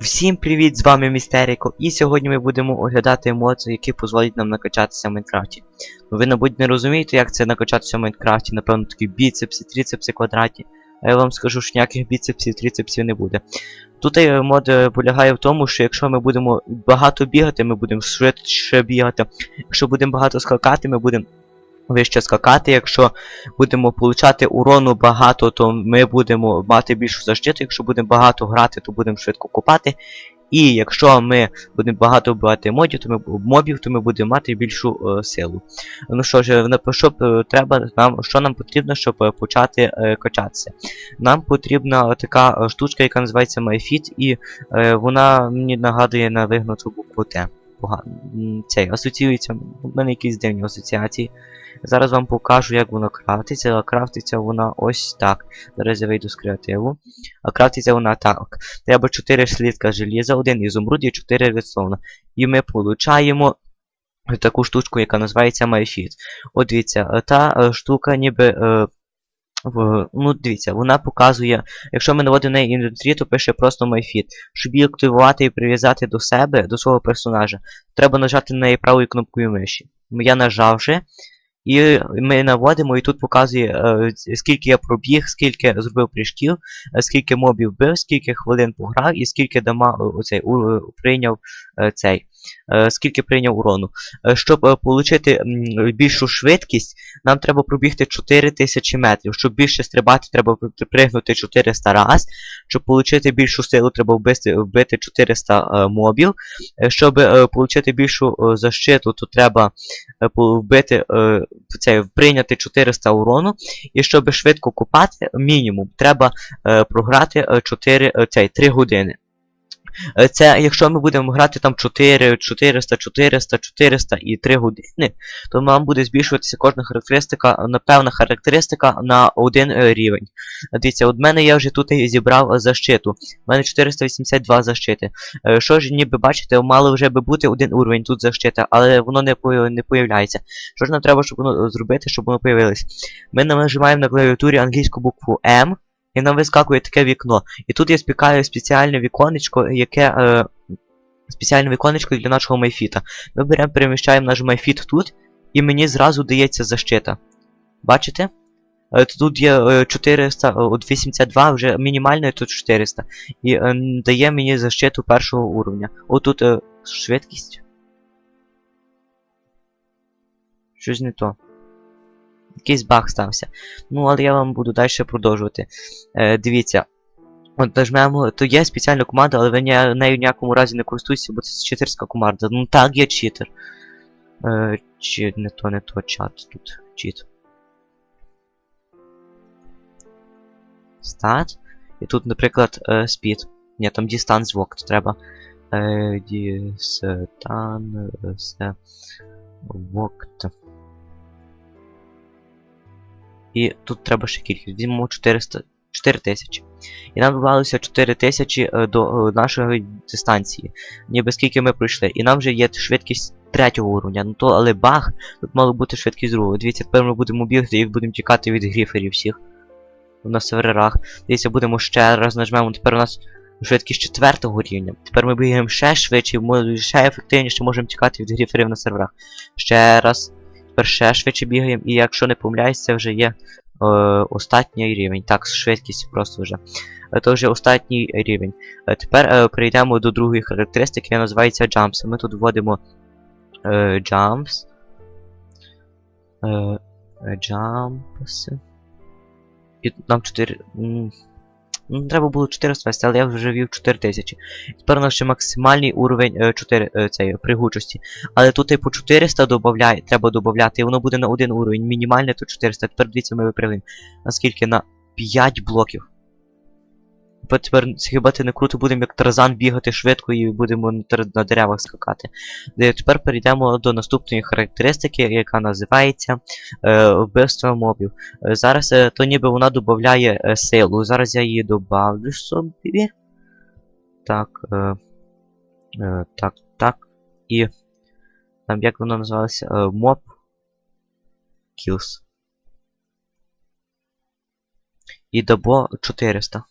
Всім привіт, з вами Містеріко, і сьогодні ми будемо оглядати емоції, які дозволять нам накачатися в Майнкрафті. Ну, ви, мабуть, не розумієте, як це накачатися в Майнкрафті, напевно, такі біцепси, тріцепси, квадраті. А я вам скажу, що ніяких біцепсів, тріцепсів не буде. Тут е, мод е, полягає в тому, що якщо ми будемо багато бігати, ми будемо швидше бігати. Якщо будемо багато скакати, ми будемо вище скакати. Якщо будемо получати урону багато, то ми будемо мати більшу защиту. Якщо будемо багато грати, то будемо швидко копати. І якщо ми будемо багато вбивати модів, то ми мобів, то ми будемо мати більшу е, силу. Ну що ж, що е, треба нам, що нам потрібно, щоб е, почати е, качатися? Нам потрібна така штучка, яка називається MyFit, і е, вона мені нагадує на вигнуту букву Т. Пога- м, Цей асоціюється. У мене якісь дивні асоціації. Зараз вам покажу, як воно крафтиться. А крафтиться вона ось так. Зараз я вийду з креативу. А крафтиться вона так. Треба 4 слідка желіза, 1 ізумруд і 4 редстоуна. І ми получаємо таку штучку, яка називається MyFit. От дивіться, та е, штука ніби. Е, в, ну, дивіться, вона показує, якщо ми наводимо на неї інвентарі, то пише просто MyFit. Щоб її активувати і прив'язати до себе, до свого персонажа, треба нажати на неї правою кнопкою миші. Я нажав вже, і ми наводимо, і тут показує, е, скільки я пробіг, скільки зробив прыжків, е, скільки мобів бив, скільки хвилин пограв, і скільки дама е, оцей, у, прийняв цей, скільки прийняв урону. Е, щоб отримати більшу швидкість, нам треба пробігти 4000 метрів. Щоб більше стрибати, треба пригнути 400 раз. Щоб отримати більшу силу, треба вбити, вбити 400 е, мобів. Е, Щоб е, отримати більшу е, защиту, то треба е, вбити е, це, прийняти 400 урону. І щоб швидко купати, мінімум, треба е, програти е, 4, е, цей, 3 години. Е, Це якщо ми будемо грати там 4, 400, 400, 400 і 3 години, то нам буде збільшуватися кожна характеристика, на певна характеристика на один е, рівень. Дивіться, от мене я вже тут зібрав защиту. У мене 482 защити. Е, Що ж, ніби бачите, мало вже би бути один уровень тут защита, але воно не, не появляється. Що ж нам треба, щоб воно зробити, щоб воно появилось? Ми нажимаємо на клавіатурі англійську букву М, і нам вискакує таке вікно. І тут я спікаю спеціальне віконечко, яке. Е, спеціальне віконечко для нашого майфіта. Ми беремо, переміщаємо наш майфіт тут, і мені зразу дається защита. Бачите? Е, Тут є е, 400, е, от 82, вже мінімальне тут 400. І е, дає мені защиту першого уровня. Отут е, швидкість. Щось не то. Якийсь баг стався. Ну, але я вам буду далі продовжувати. Е, дивіться. От нажмемо, то є спеціальна команда, але ви ні- нею ніякому разі не користуєтеся, бо це читерська команда. Ну так, є читер. Е, чи не то, не то чат тут. Чит. Стат. І тут, наприклад, е, speed. Ні, там distance walk треба. Е, distance walked. І тут треба ще кількість. Візьмемо 400, 4000. І нам додалося 4000 е, до е, нашої дистанції. Ніби скільки ми пройшли. І нам вже є швидкість третього уровня. Ну то, але баг, тут мало бути швидкість другого. Дивіться, тепер ми будемо бігти і будемо тікати від гріферів всіх. На серверах. Дивіться, будемо ще раз нажмемо. Тепер у нас швидкість четвертого рівня. Тепер ми бігаємо ще швидше, мо- ще ефективніше можемо тікати від гріферів на серверах. Ще раз. Тепер ще швидше бігаємо, і якщо не помиляюсь, це вже є е, останній рівень. Так, з швидкістю просто вже. Це вже останній рівень. Е, тепер е, перейдемо до другої характеристики, яка називається Jumps. Ми тут вводимо е, Jumps. Е, jumps. І нам 4. Ну, треба було 400 вести, але я вже ввів 4000. Тепер у нас ще максимальний уровень е, 4 е, цієї пригучості. Але тут типу 400 добавляє, треба додати, і воно буде на один уровень. Мінімальне то 400. Тепер дивіться, ми виправимо. Наскільки? На 5 блоків. Тепер хіба це не круто будемо як Тарзан бігати швидко і будемо на, деревах скакати. Тепер перейдемо до наступної характеристики, яка називається е, вбивство мобів. Е, зараз е, то ніби вона додає е, силу. Зараз я її добавлю собі. Так. Е, е, так, так. І. Там як воно називалося? Е, Mob Kills. І дабо 400.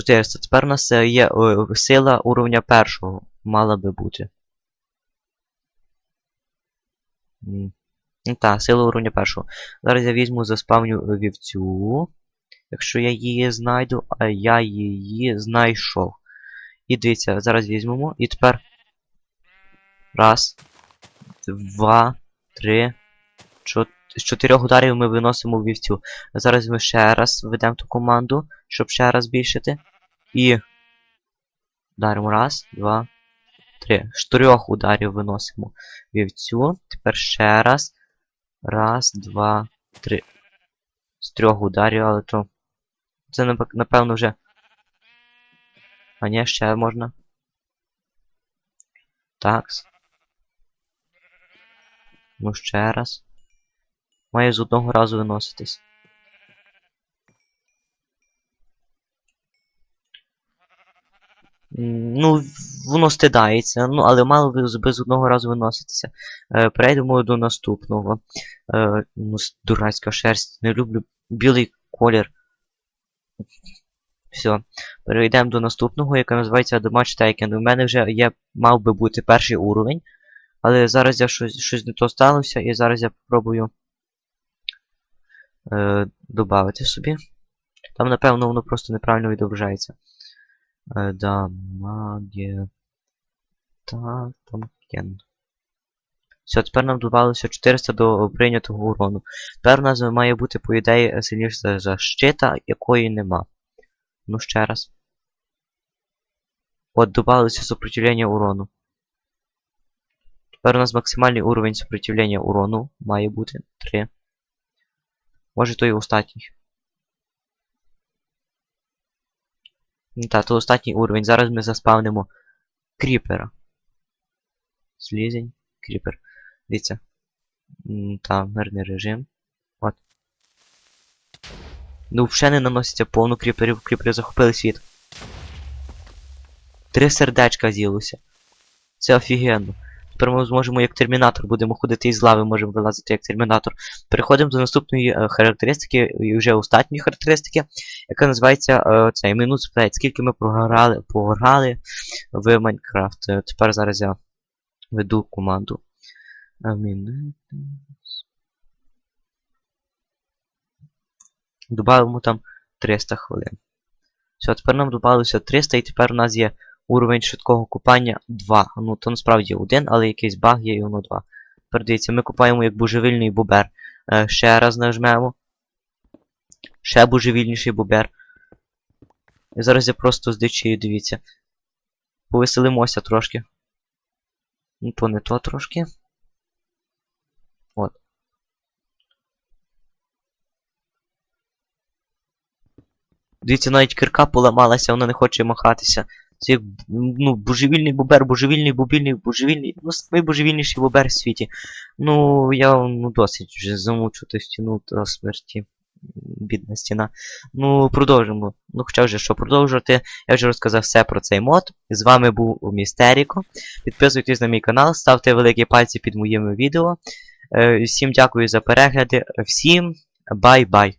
400. Тепер у нас е, є е, сила уровня першого. Мала би бути. Ну так, сила уровня першого. Зараз я візьму, заспавню вівцю. Якщо я її знайду, а я її знайшов. І дивіться, зараз візьмемо. І тепер. Раз. Два. Три. Чот... З чотирьох ударів ми виносимо вівцю. Зараз ми ще раз введемо ту команду, щоб ще раз збільшити. І. Ударимо. Раз, два, три. З чотирьох ударів виносимо вівцю. Тепер ще раз. Раз, два, три. З трьох ударів, але то. Це напевно вже. А ні, ще можна. Такс. Ну ще раз. Має з одного разу виноситись. Ну, воно стидається, ну, але мало би без одного разу виноситися. Е, перейдемо до наступного. Е, дурацька шерсть. Не люблю білий колір. Все. Перейдемо до наступного, яке називається Damage Taken. У мене вже є, мав би бути перший уровень. Але зараз я щось, щось не то сталося, і зараз я попробую е, додати собі. Там, напевно, воно просто неправильно відображається. Е, Дамаге. Так, там кен. Все, тепер нам додалося 400 до прийнятого урону. Тепер у нас має бути, по ідеї, сильніша защита, якої нема. Ну ще раз. От, додалося сопротивлення урону. Тепер у нас максимальний уровень сопротивлення урону має бути 3. Може то і остатній. Ну так, то остатній уровень. Зараз ми заспавнимо кріпера. Слізень, кріпер. Дивіться. Та, мирний режим. От. Ну, вже не наноситься повну кріперів, кріпери захопили світ. Три сердечка з'їлося. Це офігенно. Тепер ми зможемо як термінатор, будемо ходити із лави, можемо вилазити як термінатор. Переходимо до наступної е, характеристики, і вже останньої характеристики, яка називається е, цей мінус плейт. Скільки ми програли, програли в Майнкрафт. Е, Тепер зараз я веду команду. Добавимо там 300 хвилин. Все, тепер нам додалося 300, і тепер у нас є уровень швидкого купання 2. Ну, то насправді один, але якийсь баг є і воно 2. Тепер дивіться, ми купаємо як божевільний бобер. Е, ще раз нажмемо. Ще божевільніший бобер. І зараз я просто здичаю, дивіться. Повеселимося трошки. Ну, то не то трошки. От. Дивіться, навіть кирка поламалася, вона не хоче махатися. Це як ну, божевільний бобер, божевільний, бобільний, божевільний. Ну, найбожевільніший бобер в світі. Ну, я ну, досить вже замучу стіну до смерті. Бідна стіна. Ну, продовжимо. Ну, хоча вже що продовжувати. Я вже розказав все про цей мод. З вами був Містеріко. Підписуйтесь на мій канал, ставте великі пальці під моїми відео. Е, всім дякую за перегляди. Всім бай-бай.